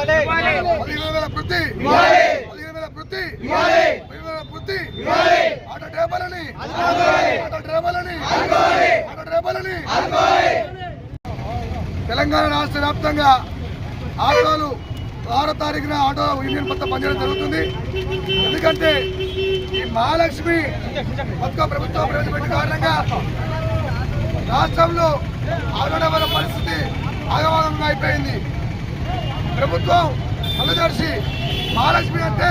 పదిహేను వేల వృత్తి పదిహేను వేల వృత్తి పదిహేను వేల వృత్తి ఆటో డ్రైవర్లని. ఆటో డ్రైవర్లని. ఆటో డ్రైవర్లని. తెలంగాణ రాష్ట్ర వ్యాప్తంగా ఆటోలు ఆరో తారీఖున ఆటో యూనియన్ మొత్తం పనిచేయడం జరుగుతుంది. ఎందుకంటే ఈ మహాలక్ష్మి పథకం ప్రభుత్వం ప్రవేశపెట్టిన కారణంగా రాష్ట్రంలో ఆటో డ్రైవర్ల ప్రభుత్వం అల్లదర్శి మహాలక్ష్మి అంటే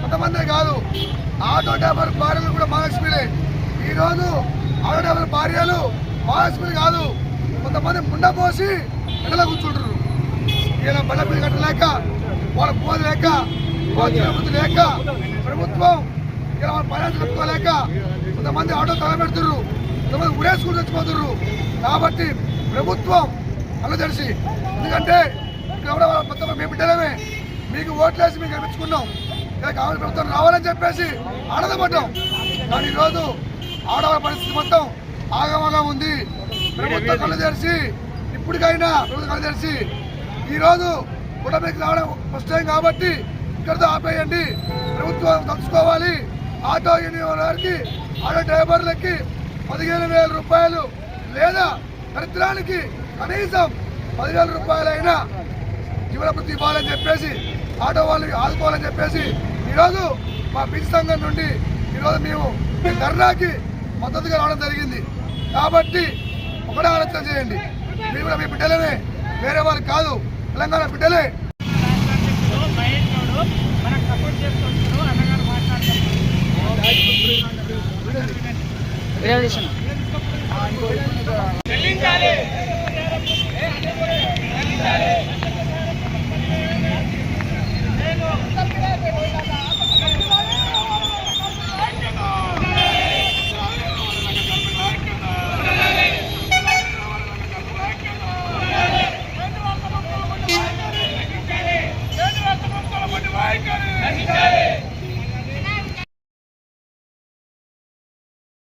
కొంతమందే కాదు. ఆటో డ్రైవర్ భార్యలు కూడా మహాలక్ష్మిలే. ఈరోజు ఆటో డ్రైవర్ భార్యలు మహాలక్ష్మిలు కాదు. కొంతమంది ముండ పోసి ఎండలో కూర్చుంటారు ఇలా బండ మీద కట్టలేక వాళ్ళ పోదు లేక బుద్ధి లేక ప్రభుత్వం ఇలా వాళ్ళ పర్యాలు కట్టుకోలేక కొంతమంది ఆటో తగబెడుతుర్రు కొంతమంది ఉరేసుకుని చచ్చిపోతుర్రు కాబట్టి ప్రభుత్వం అలా తెలిసి ఎందుకంటే ఇక్కడ కూడా వాళ్ళ మొత్తం మేము బిడ్డలమే. మీకు ఓట్లేసి మీకు గెలిపించుకున్నాం. ఇలా కావాలి ప్రభుత్వం రావాలని చెప్పేసి ఆనందపడ్డాం కానీ ఈరోజు ఆడవాళ్ళ పరిస్థితి మొత్తం ఆగమాగం ఉంది. ప్రభుత్వం కళ్ళు తెరిచి ఇప్పటికైనా ప్రభుత్వం కళ్ళు తెరిచి ఈరోజు కూటమికి రావడం ఫస్ట్ టైం కాబట్టి ఇక్కడితో ఆపేయండి. ప్రభుత్వం తలుచుకోవాలి. ఆటో యూనియన్ వారికి ఆటో డ్రైవర్లకి పదిహేను వేల రూపాయలు లేదా దరిద్రానికి కనీసం పదివేల రూపాయలైనా జీవన వృత్తి ఇవ్వాలని చెప్పేసి ఆటో వాళ్ళకి ఆదుకోవాలని చెప్పేసి ఈరోజు మా బీచ్ సంఘం నుండి ఈరోజు మేము ధర్నాకి మద్దతుగా రావడం జరిగింది. కాబట్టి ఒకటే ఆలోచన చేయండి. మీరు కూడా మీ బిడ్డలమే వేరే వాళ్ళు కాదు తెలంగాణ బిడ్డలే. మహేష్